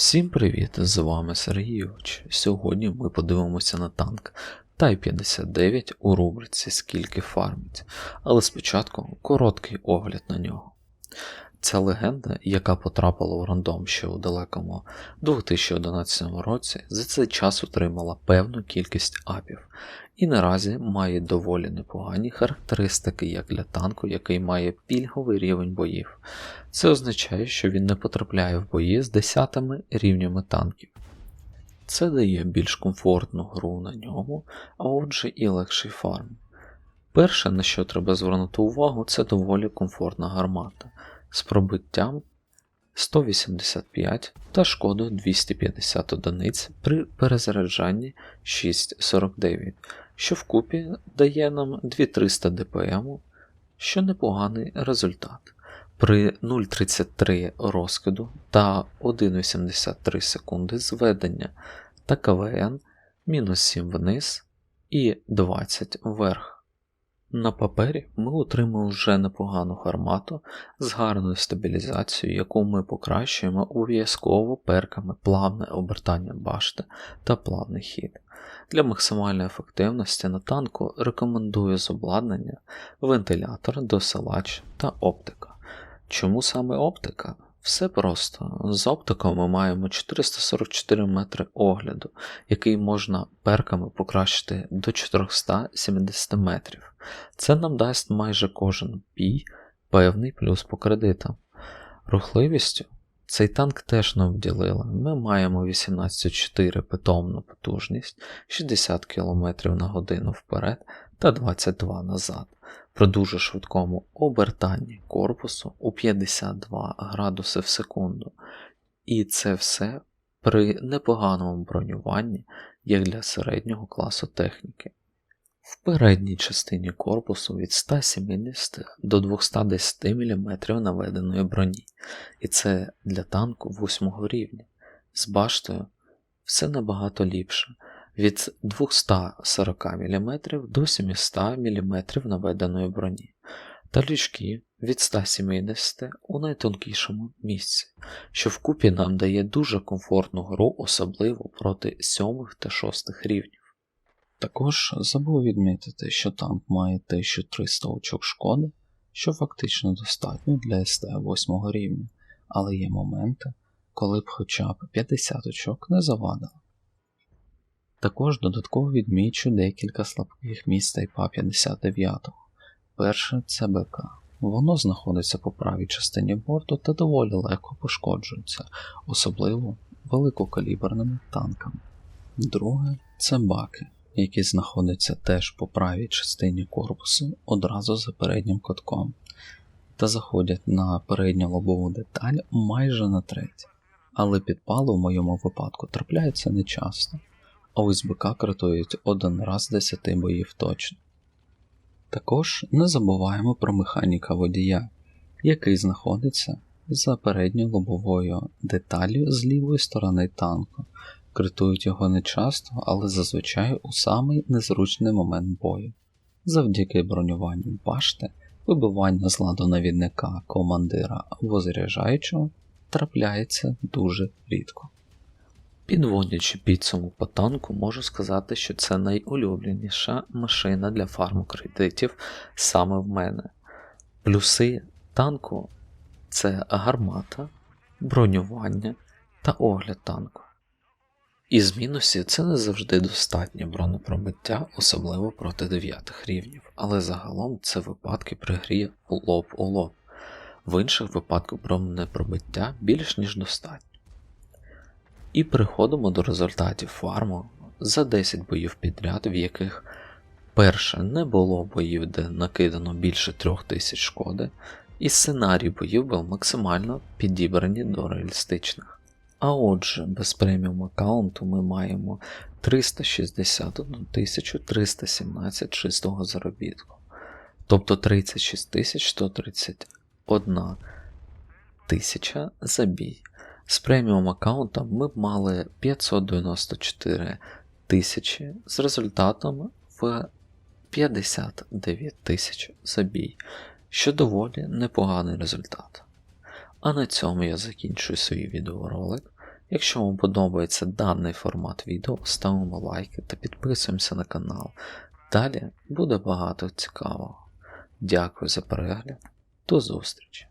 Всім привіт! З вами Сергійович. Сьогодні ми подивимося на танк Тай-59 у рубриці Скільки фармить, але спочатку короткий огляд на нього. Ця легенда, яка потрапила в рандом ще у далекому 2011 році, за цей час отримала певну кількість апів і наразі має доволі непогані характеристики як для танку, який має пільговий рівень боїв. Це означає, що він не потрапляє в бої з десятими рівнями танків. Це дає більш комфортну гру на ньому, а отже і легший фарм. Перше, на що треба звернути увагу, це доволі комфортна гармата з пробиттям 185 та шкодою 250 одиниць при перезаряджанні 649, що вкупі дає нам 2300 дпм, що непоганий результат. При 0,33 розкиду та 1,83 секунди зведення та КВН мінус 7 вниз і 20 вверх. На папері ми отримали вже непогану гармату з гарною стабілізацією, яку ми покращуємо обов'язково перками плавне обертання башти та плавний хід. Для максимальної ефективності на танку рекомендую з обладнання вентилятор, досилач та оптика. Чому саме оптика? Все просто. З оптикою ми маємо 444 метри огляду, який можна перками покращити до 470 метрів. Це нам дасть майже кожен бій певний плюс по кредитам. Рухливістю цей танк теж нам вділили. Ми маємо 18,4 питомну потужність, 60 км на годину вперед та 22 назад. При дуже швидкому обертанні корпусу у 52 градуси в секунду. І це все при непоганому бронюванні, як для середнього класу техніки. В передній частині корпусу від 170 до 210 мм наведеної броні, і це для танку 8 рівня. З баштою все набагато ліпше від 240 мм до 700 мм наведеної броні, та ліжки від 170 у найтонкішому місці, що вкупі нам дає дуже комфортну гру, особливо проти 7 та 6 рівнів. Також забув відмітити, що танк має 1300 очок шкоди, що фактично достатньо для СТ 8 рівня, але є моменти, коли б хоча б 50 очок не завадило. Також додатково відмічу декілька слабких місць Тайпа 59. Перше це БК. Воно знаходиться по правій частині борту та доволі легко пошкоджується, особливо великокаліберними танками. Друге це баки, які знаходяться теж по правій частині корпусу одразу за переднім котком, та заходять на передню лобову деталь майже на треть. Але підпали в моєму випадку трапляються нечасто а ось БК критують один раз з 10 боїв точно. Також не забуваємо про механіка водія, який знаходиться за передньою лобовою деталлю з лівої сторони танку. Критують його не часто, але зазвичай у самий незручний момент бою. Завдяки бронюванню башти, вибивання з ладу навідника командира або заряджаючого трапляється дуже рідко. Підводячи підсумок по танку, можу сказати, що це найулюбленіша машина для фарму кредитів саме в мене. Плюси танку це гармата, бронювання та огляд танку. Із мінусів це не завжди достатнє бронепробиття, особливо проти 9 рівнів, але загалом це випадки при грі лоб у лоб. В інших випадках бронепробиття більш ніж достатньо. І переходимо до результатів фарму за 10 боїв підряд, в яких перше не було боїв, де накидано більше 3000 шкоди, і сценарій боїв був максимально підібрані до реалістичних. А отже, без преміум аккаунту ми маємо 361 317 чистого заробітку, тобто 36 131 тисяча забій. З преміум аккаунтом ми б мали 594 тисячі з результатом в 59 тисяч забій, що доволі непоганий результат. А на цьому я закінчую свій відеоролик. Якщо вам подобається даний формат відео, ставимо лайки та підписуємося на канал. Далі буде багато цікавого. Дякую за перегляд. До зустрічі!